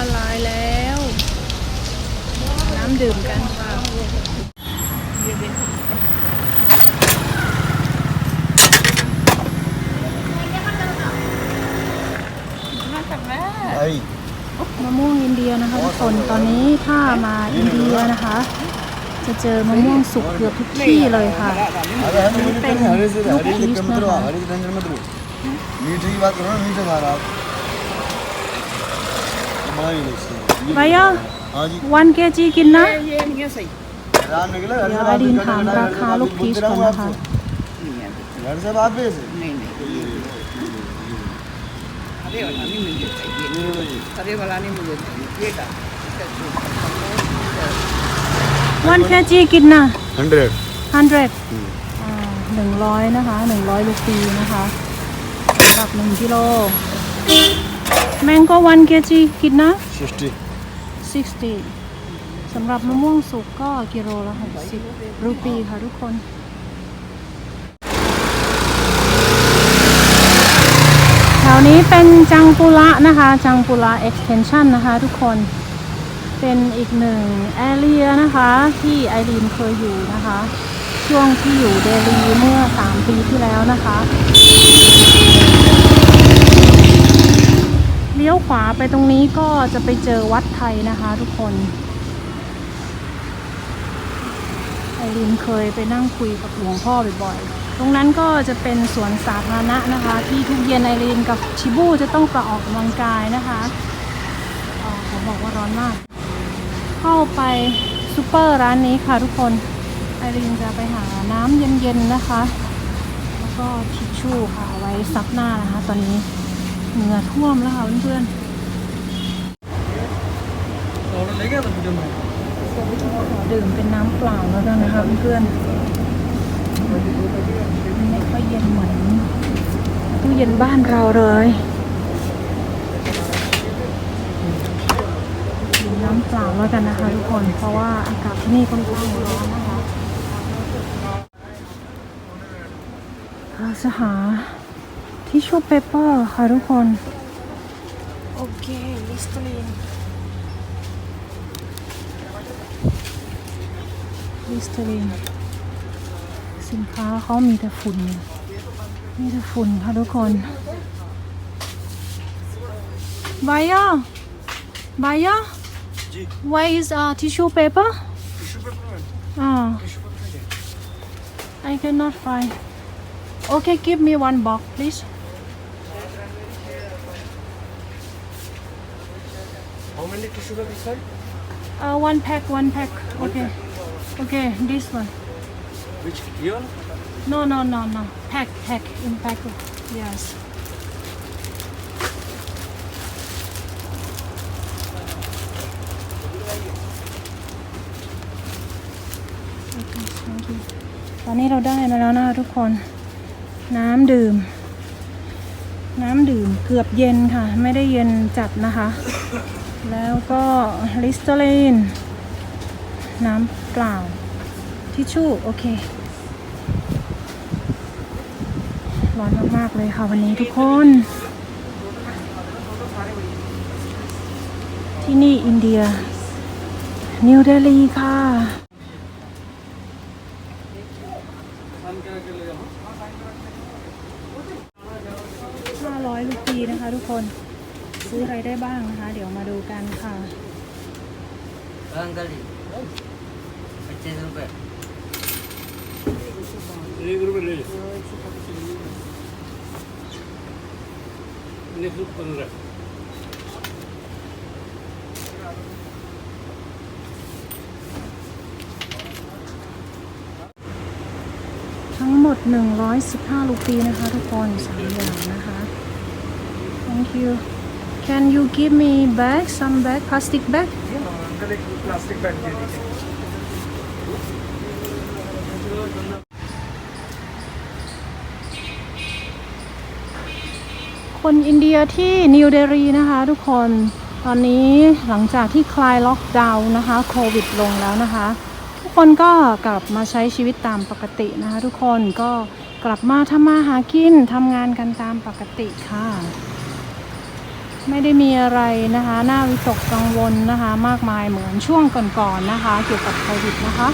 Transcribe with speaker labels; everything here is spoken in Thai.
Speaker 1: ละลายแล้ว น้ำดื่มกันค่ะมาจาแม่
Speaker 2: ไอ้
Speaker 1: มะม่วงอินเดียนะคะทุกคนตอนนี้ถ้ามาอินเดียนะคะ จะเจอมะม่วงสุกเกือบทุกที่เลยค่ะนี่
Speaker 2: เป็น
Speaker 1: ลู
Speaker 2: กพี
Speaker 1: ช
Speaker 2: นะคะ मीठे की बात करो ना मीठे महाराज आप मार ही नहीं
Speaker 1: भैया
Speaker 2: हाँ जी
Speaker 1: วันเกจีกินนะ
Speaker 2: राम निकले घर
Speaker 1: เดี๋
Speaker 2: से
Speaker 1: ยวไอ
Speaker 2: बात
Speaker 1: รีน
Speaker 2: कर
Speaker 1: ถามราคาลูกพีชก่อนนะคะ
Speaker 2: घर से बात भी ऐसे
Speaker 3: नहीं नहीं हरे वाला नहीं मुझे चाहिए हरे वाला नहीं मुझे चाहिए ये का
Speaker 1: วันเคจีกินนะ
Speaker 2: हंड्रेड
Speaker 1: 100หนึ่งร้อยนะคะหนึ่งร้อยลูกปีนะคะสำหรับหนึ่งกิโล mango 1 kg กินนะ
Speaker 2: 50
Speaker 1: 60 สำหรับมะม่วงสุกก็กิโลละ60รูปีค่ะทุกคนแถวนี้เป็นจังปุระนะคะ จังปุระ extension นะคะทุกคนเป็นอีกหนึ่งแอเรียนะคะที่ไอรีนเคยอยู่นะคะ ช่วงที่อยู่เดลีเมื่อ 3 ปีที่แล้วนะคะ ขวาไปตรงนี้ก็จะไปเจอวัดไทยนะคะทุกคนไอรินเคยไปนั่งคุยกับหลวงพ่อบ่อยๆ ตรงนั้นก็จะเป็นสวนสาธารณะนะคะ ที่ทุกเย็นไอรินกับชิบูจะต้องไปออกกำลังกายนะคะอ๋อเขาบอกว่าร้อนมาก เข้าไปซูเปอร์ร้านนี้ค่ะทุกคน ไอรินจะไปหาน้ำเย็นๆนะคะ แล้วก็ทิชชู่ค่ะไว้ซับหน้านะคะตอนนี้ เหงื่อท่วมแล้วค่ะเพื่อนๆขอดื่มเป็นน้ำเปล่าแล้วกันนะคะเพื่อนๆไม่ค่อยเย็นเหมือนตู้เย็นบ้านเราเลยดื่มน้ำเปล่าแล้วกันนะคะทุกคน เพราะว่าอากาศที่นี่ค่อนข้างร้อนนะคะเราจะหา ทิชชู่เปเปอร์ค่ะทุกคน โอเค ลิสตรีน ลิสเตอรีน สินค้าเขามีแต่ฝุ่น มีแต่ฝุ่นค่ะทุกคนบายาบายา why is uh, tissue paper ah I cannot find okay give me one box please
Speaker 4: many tissue paper, sir?
Speaker 1: uh, one pack one pack okay okay this one
Speaker 4: Which here?
Speaker 1: No, no, no, no. Pack, pack, in pack. Yes. Okay, thank you. ตอนนี้เราได้มาแล้วนะคะทุกคน น้ำดื่ม น้ำดื่มเกือบเย็นค่ะ ไม่ได้เย็นจัดนะคะ แล้วก็ลิสเตอรีนน้ำเปล่า ทิชชู่ โอเค ร้อนมาก ๆ เลยค่ะวันนี้ทุกคน ที่นี่อินเดีย นิวเดลีค่ะ 500ลูกปีนะคะทุกคน ซื้ออะไรได้บ้างนะคะ เดี๋ยวมาดูกันค่ะ
Speaker 5: บังกะ
Speaker 4: ลีปัจเจรุเบรีกรุเบเลยนี่คือปันละ
Speaker 1: ทั้งหมด 115 ลูปีนะคะ ทุกคนสามอย่างนะคะ thank you Can you give me bag some bag plastic bag คนอินเดียที่นิวเดลีนะคะทุกคนตอนนี้หลังจากที่คลายล็อกดาวน์นะคะโควิดลงแล้วนะคะ ทุกคนก็กลับมาใช้ชีวิตตามปกตินะคะ ทุกคนก็กลับมาทำมาหากินทำงานกันตามปกติค่ะ ไม่ได้มีอะไรนะคะน่าวิตกกังวลนะคะ มากมายเหมือนช่วงก่อนๆนะคะ เกี่ยวกับโควิดนะคะ